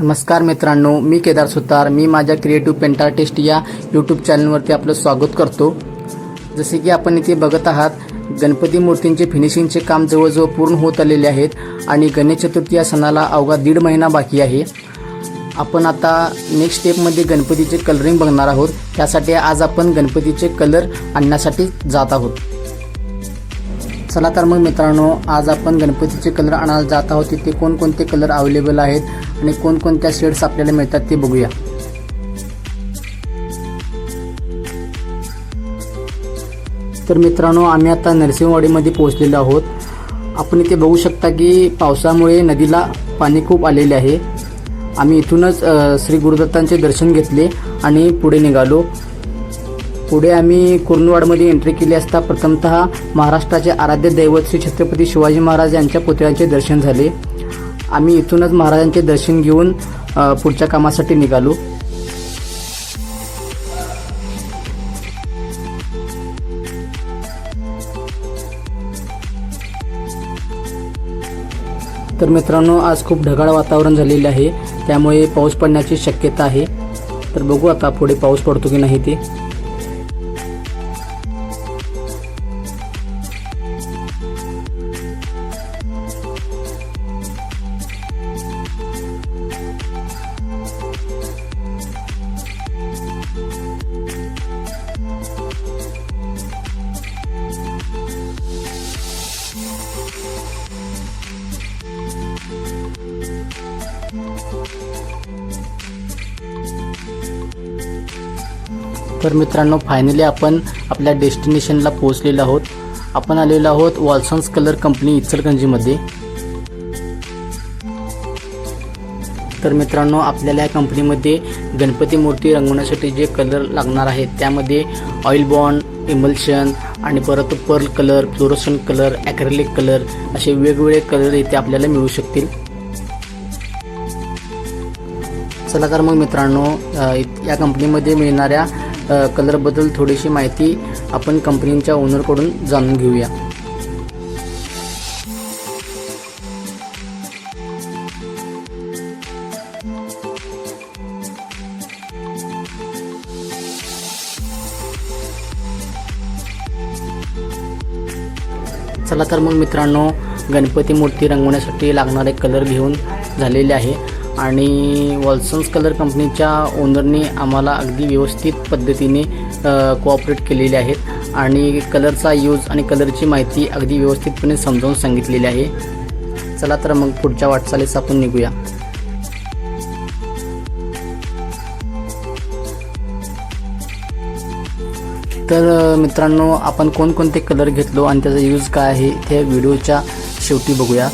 नमस्कार मित्रांनो मी केदार सुतार. मी माझ्या क्रिएटिव्ह पेंट आर्टिस्ट या यूट्यूब चॅनलवरती आपलं स्वागत करतो. जसे की आपण इथे बघत आहात गणपती मूर्तींचे फिनिशिंगचे काम जवळजवळ पूर्ण होत आलेले आहेत आणि गणेश चतुर्थी या सणाला अवघा दीड महिना बाकी आहे. आपण आता नेक्स्ट स्टेपमध्ये गणपतीचे कलरिंग बघणार आहोत. त्यासाठी आज आपण गणपतीचे कलर आणण्यासाठी जात आहोत. चला तर मग मित्रांनो आज आपण गणपतीचे कलर आणायला जात आहोत. तिथे कोणकोणते कलर अवेलेबल आहेत आणि कोणकोणत्या शेड्स आपल्याला मिळतात ते बघूया. तर मित्रांनो आम्ही आता नरसिंहवाडीमध्ये पोहोचलेलो आहोत. आपण इथे बघू शकता की पावसामुळे नदीला पाणी खूप आलेले आहे. आम्ही इथूनच श्री गुरुदत्तांचे दर्शन घेतले आणि पुढे निघालो. पुढे आम्ही कुर्नवाडमध्ये एंट्री केली असता प्रथमतः महाराष्ट्राचे आराध्य दैवत श्री छत्रपती शिवाजी महाराज यांच्या पुतळ्यांचे दर्शन झाले. आम्ही इथूनच महाराजांचे दर्शन घेऊन पुढच्या कामासाठी निघालो. तर मित्रांनो आज खूप ढगाळ वातावरण झालेले आहे. त्यामुळे पाऊस पडण्याची शक्यता आहे. तर बघू आता पुढे पाऊस पडतो की नाही ते. तर मित्रांनो फायनली आपण आपल्या डेस्टिनेशनला पोहोचलेलो आहोत. आपण आलेलो आहोत वॉल्सन्स कलर कंपनी इचलगंजीमध्ये तर मित्रांनो आपल्याला या कंपनीमध्ये गणपती मूर्ती रंगवण्यासाठी जे कलर लागणार आहेत त्यामध्ये ऑइल बॉन्ड इमल्शन आणि परत pearl colour fluorescent colour acrylic colour असे वेगवेगळे कलर इथे आपल्याला मिळू शकतील. चला तर मग मित्रांनो या कंपनीमध्ये मिळणाऱ्या कलरबद्दल थोडीशी माहिती आपण कंपनीच्या ओनरकडून जाणून घेऊया. चला तर मग मित्रांनो गणपती मूर्ती रंगवण्यासाठी लागणारे कलर घेऊन झालेले आहे. आणि वॉल्सन्स कलर कंपनीच्या ओनरने आम्हाला अगदी व्यवस्थित पद्धतीने कोऑपरेट केलेले आहेत. आणि कलरचा यूज आणि कलरची माहिती अगदी व्यवस्थितपणे समजावून सांगितलेली आहे. चला तर मग पुढच्या वाटचालीस आपण निघूया. तर मित्रांनो आपण कोणकोणते कलर घेतलो आणि त्याचा यूज काय आहे ते व्हिडिओच्या शेवटी बघूया.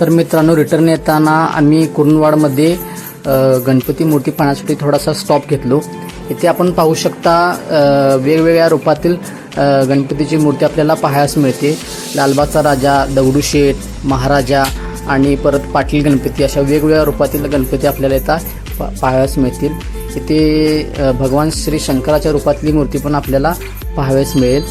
तर मित्रांनो रिटर्न येताना आम्ही कुर्नवाडमध्ये गणपती मूर्ती पाहण्यासाठी थोडासा स्टॉप घेतलो. इथे आपण पाहू शकता वेगवेगळ्या रूपातील गणपतीची मूर्ती आपल्याला पाहायस मिळते. लालबागचा राजा दगडूशेठ महाराजा आणि परत पाटील गणपती अशा वेगवेगळ्या रूपातील गणपती आपल्याला इथं पा पाहावयास मिळतील. इथे भगवान श्री शंकराच्या रूपातली मूर्ती पण आपल्याला पाहावयास मिळेल.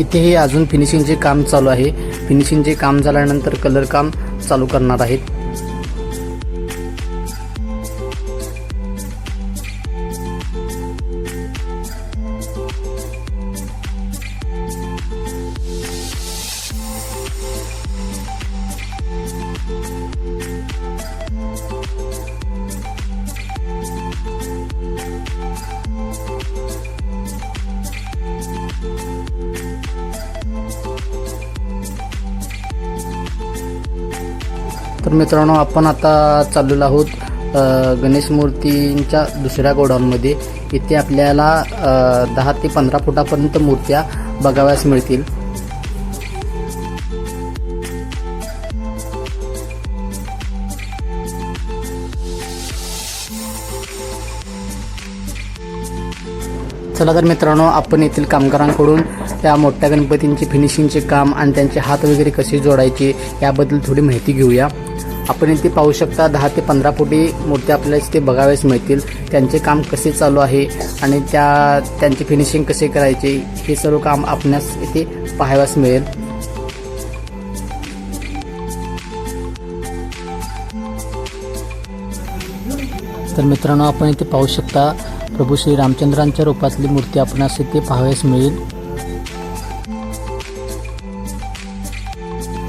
इथेही अजून फिनिशिंगचे काम चालू आहे. फिनिशिंगचे काम झाल्यानंतर कलर काम चालू करणार आहेत. तर मित्रांनो आपण आता चाललेलो आहोत गणेश मूर्तींच्या दुसऱ्या गोडाऊनमध्ये. इथे आपल्याला दहा ते पंधरा फुटापर्यंत मूर्त्या बघाव्यास मिळतील. चला तर मित्रांनो आपण येथील कामगारांकडून त्या मोठ्या गणपतींचे फिनिशिंगचे काम आणि त्यांचे हात वगैरे कसे जोडायचे याबद्दल थोडी माहिती घेऊया. आपण इथे पाहू शकता दहा ते पंधरा फुटी मूर्त्या आपल्याला इथे बघाव्यास मिळतील. त्यांचे काम कसे चालू आहे आणि त्या त्यांचे फिनिशिंग कसे करायचे हे सर्व काम आपणास इथे पाहाव्यास मिळेल. तर मित्रांनो आपण इथे पाहू शकता प्रभू श्री रामचंद्रांच्या रूपातली मूर्ती आपणास इथे पाहावयास मिळेल.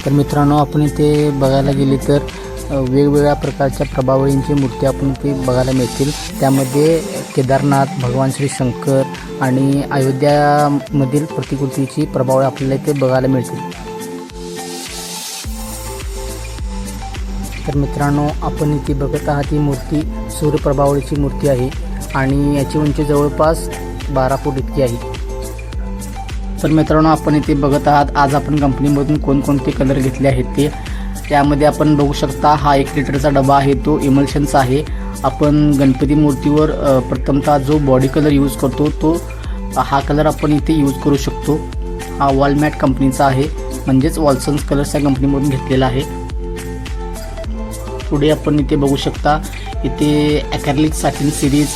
तर मित्रांनो आपण इथे बघायला गेले तर वेगवेगळ्या प्रकारच्या प्रभावळींची मूर्ती आपण इथे बघायला मिळतील. त्यामध्ये केदारनाथ भगवान श्री शंकर आणि अयोध्यामधील प्रतिकृतीची प्रभावळी आपल्याला इथे बघायला मिळतील. तर मित्रांनो आपण इथे बघत आहात ही मूर्ती सूर्यप्रभावळीची मूर्ती आहे आणि याची उंची जवळपास बारा फूट इतकी आहे. तर मित्रांनो आपण इथे बघत आहात आज आपण कंपनीमधून कोणकोणते कलर घेतले आहेत ते. त्यामध्ये आपण बघू शकता हा एक लिटरचा डबा आहे तो इमल्शनचा आहे. आपण गणपती मूर्तीवर प्रथमतः जो बॉडी कलर यूज करतो तो हा कलर आपण इथे यूज करू शकतो. हा वॉलमॅट कंपनीचा आहे. म्हणजेच वॉल्सन्स कलर्स या कंपनीमधून घेतलेला आहे. पुढे आपण इथे बघू शकता इथे acrylic satin series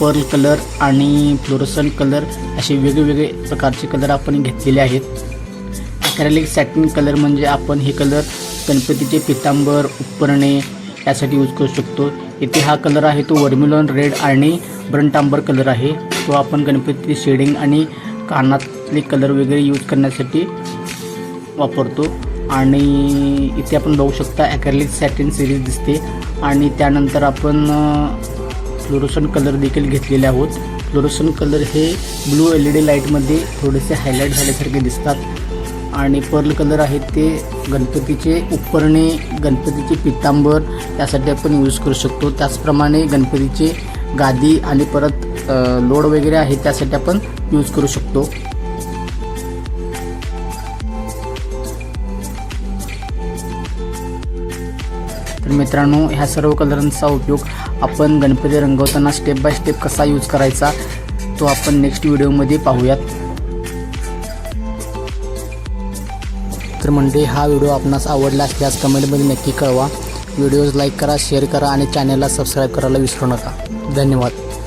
pearl colour आणि फ्लोरोसन कलर असे वेगवेगळे प्रकारचे कलर आपण घेतलेले आहेत. ॲकॅरलिक सॅटिन कलर म्हणजे आपण हे कलर गणपतीचे पितांबर उपरणे यासाठी यूज करू शकतो. इथे हा कलर आहे तो वर्मिलॉन रेड आणि ब्रंटांबर कलर आहे. तो आपण गणपतीची शेडिंग आणि कानातले कलर वगैरे यूज करण्यासाठी वापरतो. आणि इथे आपण बघू शकता ॲकॅलिक सॅटिन सिरीज दिसते. आणि त्यानंतर आपण फ्लोरोसन कलर देखील घेतलेले आहोत. फ्लोरोसन कलर हे ब्लू एल ई डी लाईटमध्ये थोडेसे हायलाईट झाल्यासारखे दिसतात. आणि पर्ल कलर आहेत ते गणपतीचे उपरणे गणपतीचे पितांबर यासाठी आपण यूज करू शकतो. त्याचप्रमाणे गणपतीचे गादी आणि परत लोड वगैरे आहे त्यासाठी आपण यूज करू शकतो. तर मित्रांनो ह्या सर्व कलरांचा उपयोग आपण गणपती रंगवताना स्टेप बाय स्टेप कसा यूज करायचा तो आपण नेक्स्ट व्हिडिओमध्ये पाहूयात. तर मंडळी हा व्हिडिओ आपणास आवडला असल्यास कमेंटमध्ये नक्की कळवा. व्हिडिओज लाईक करा शेअर करा आणि चॅनलला सबस्क्राईब करायला विसरू नका. धन्यवाद.